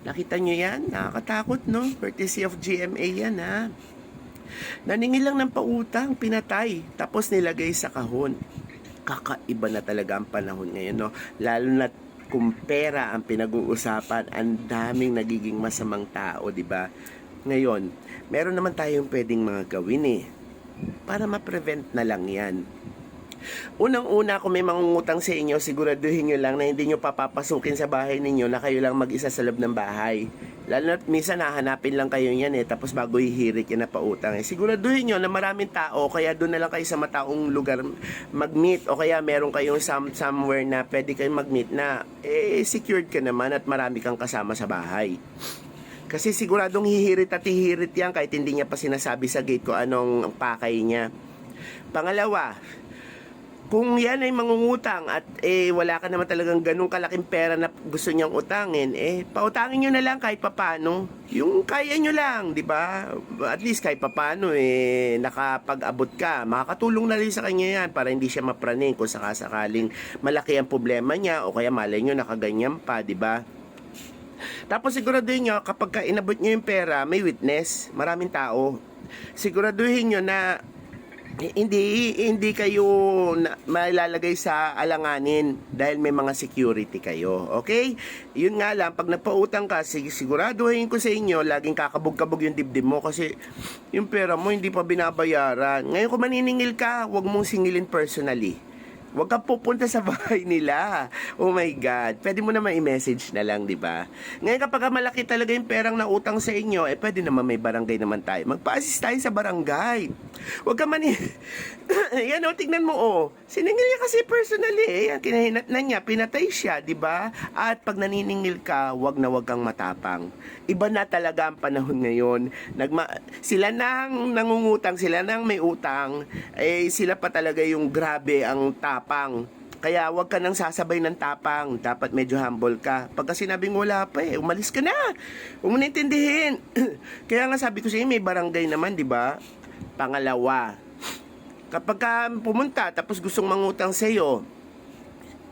Nakita nyo yan? Nakakatakot, no? Courtesy of GMA yan, ha? Naningil lang ng pautang, pinatay, tapos nilagay sa kahon. Kakaiba na talaga ang panahon ngayon, no? Lalo na kung pera ang pinag-uusapan, ang daming nagiging masamang tao, di ba? Ngayon, meron naman tayong pwedeng mga gawin eh. Para ma-prevent na lang yan. Unang-una, kung may mangungutang sa inyo, siguraduhin nyo lang na hindi nyo papapasukin sa bahay ninyo na kayo lang mag-isa sa loob ng bahay. Lalo na minsan nahanapin lang kayo yan eh, tapos bago hihirik yan na pautang eh. Siguraduhin nyo na maraming tao, kaya doon na lang kayo sa mataong lugar mag-meet o kaya meron kayong some, somewhere na pwede kayong mag-meet na eh, secured ka naman at marami kang kasama sa bahay. Kasi siguradong hihirit at hihirit yan kahit hindi niya pa sinasabi sa gate ko anong pakay niya. Pangalawa, kung yan ay mangungutang at eh wala ka naman talagang ganung kalaking pera na gusto niyang utangin, eh pautangin niyo na lang kahit papano. Yung kaya niyo lang, di ba? At least kahit papano eh nakapag-abot ka. Makakatulong na rin sa kanya yan para hindi siya mapraning kung sakasakaling malaki ang problema niya o kaya malay niyo nakaganyan pa, di ba? Tapos siguraduhin nyo, kapag ka inabot nyo yung pera, may witness, maraming tao. Siguraduhin nyo na hindi hindi kayo na, mailalagay sa alanganin dahil may mga security kayo. Okay? Yun nga lang, pag nagpautang ka, sig- siguraduhin ko sa inyo, laging kakabog-kabog yung dibdib mo kasi yung pera mo hindi pa binabayaran. Ngayon kung maniningil ka, huwag mong singilin personally. Huwag kang pupunta sa bahay nila. Oh my God. Pwede mo naman i-message na lang, di ba? Ngayon kapag malaki talaga yung perang na utang sa inyo, eh pwede naman may barangay naman tayo. Magpa-assist tayo sa barangay. Huwag ka mani... Yan o, tignan mo oh. Siningil niya kasi personally eh. Yan, kinahinat na niya, pinatay siya, di ba? At pag naniningil ka, huwag na huwag kang matapang. Iba na talaga ang panahon ngayon. Nagma sila nang nangungutang, sila nang may utang, eh sila pa talaga yung grabe ang tapang. Kaya huwag ka nang sasabay ng tapang. Dapat medyo humble ka. Pagka sinabing wala pa eh, umalis ka na. Huwag mo. Kaya nga sabi ko sa inyo, may barangay naman, di ba? Pangalawa, kapag ka pumunta tapos gustong mangutang sa iyo,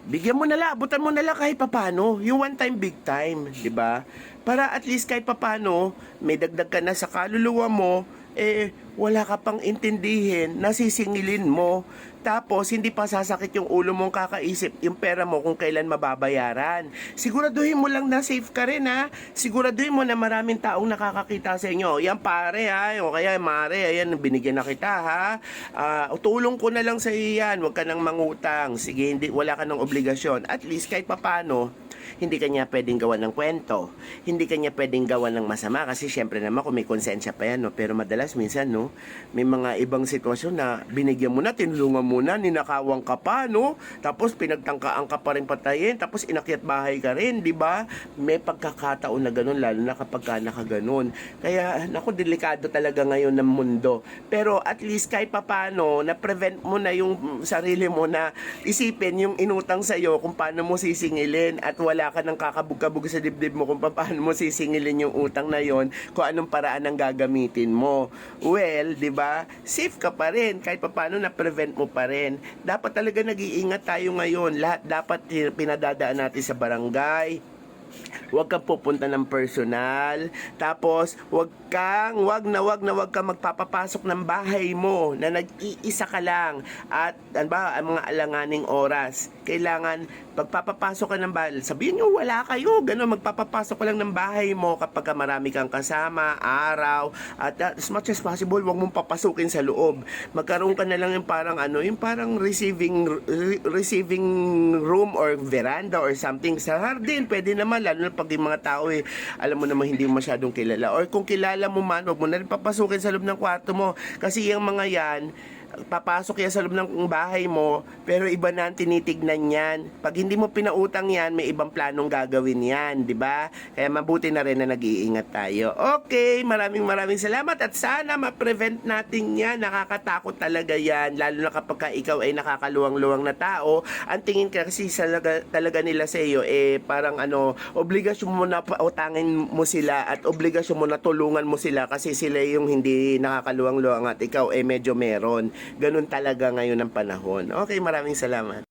bigyan mo na lang, abutan mo na lang kahit papano. Yung one time, big time, di ba? Para at least kahit papano, may dagdag ka na sa kaluluwa mo, eh, wala ka pang intindihin, nasisingilin mo. Tapos, hindi pa sasakit yung ulo mong kakaisip yung pera mo kung kailan mababayaran. Siguraduhin mo lang na safe ka rin ha. Siguraduhin mo na maraming taong nakakakita sa inyo. Yan pare ha, o kaya mare, ayan, binigyan na kita ha. Ah, tulong ko na lang sa iyo yan, huwag ka nang mangutang. Sige, hindi, wala ka ng obligasyon. At least kahit papano, hindi kanya pwedeng gawa ng kwento. Hindi kanya pwedeng gawa ng masama kasi syempre naman kung may konsensya pa yan, no? Pero madalas minsan, no, may mga ibang sitwasyon na binigyan mo na, tinulungan mo na, ninakawang ka pa, no? Tapos pinagtangkaan ka pa rin patayin, tapos inakyat bahay ka rin, di ba? May pagkakataon na ganun, lalo na kapag ka nakaganon. Kaya, naku, delikado talaga ngayon ng mundo. Pero at least kahit papano, na-prevent mo na yung sarili mo na isipin yung inutang sa'yo kung paano mo sisingilin at wala ka ng kakabog-kabog sa dibdib mo kung paano mo sisingilin yung utang na yon kung anong paraan ang gagamitin mo. Well, di ba? Safe ka pa rin kahit paano na-prevent mo pa rin. Dapat talaga nag-iingat tayo ngayon. Lahat dapat pinadadaan natin sa barangay, Huwag kang pupunta ng personal. Tapos, huwag kang, wag na wag na wag kang magpapapasok ng bahay mo na nag-iisa ka lang. At, ano ba, ang mga alanganing oras. Kailangan, pagpapapasok ka ng bahay, sabihin nyo, wala kayo. Ganun, magpapapasok ka lang ng bahay mo kapag ka marami kang kasama, araw. At uh, as much as possible, huwag mong papasukin sa loob. Magkaroon ka na lang yung parang ano, yung parang receiving re- receiving room or veranda or something sa hardin. Pwede naman, lalo na pag yung mga tao eh, alam mo naman hindi mo masyadong kilala. Or kung kilala mo man, huwag mo na rin papasukin sa loob ng kwarto mo. Kasi yung mga yan, papasok yan sa loob ng bahay mo, pero iba na ang tinitignan yan. Pag hindi mo pinautang yan, may ibang planong gagawin yan, di ba? Kaya mabuti na rin na nag-iingat tayo. Okay, maraming maraming salamat at sana ma-prevent natin yan. Nakakatakot talaga yan, lalo na kapag ka ikaw ay nakakaluwang-luwang na tao. Ang tingin ka kasi talaga, talaga nila sa iyo, eh parang ano, obligasyon mo na pautangin mo sila at obligasyon mo na tulungan mo sila kasi sila yung hindi nakakaluwang-luwang at ikaw eh medyo meron. Ganun talaga ngayon ang panahon. Okay, maraming salamat.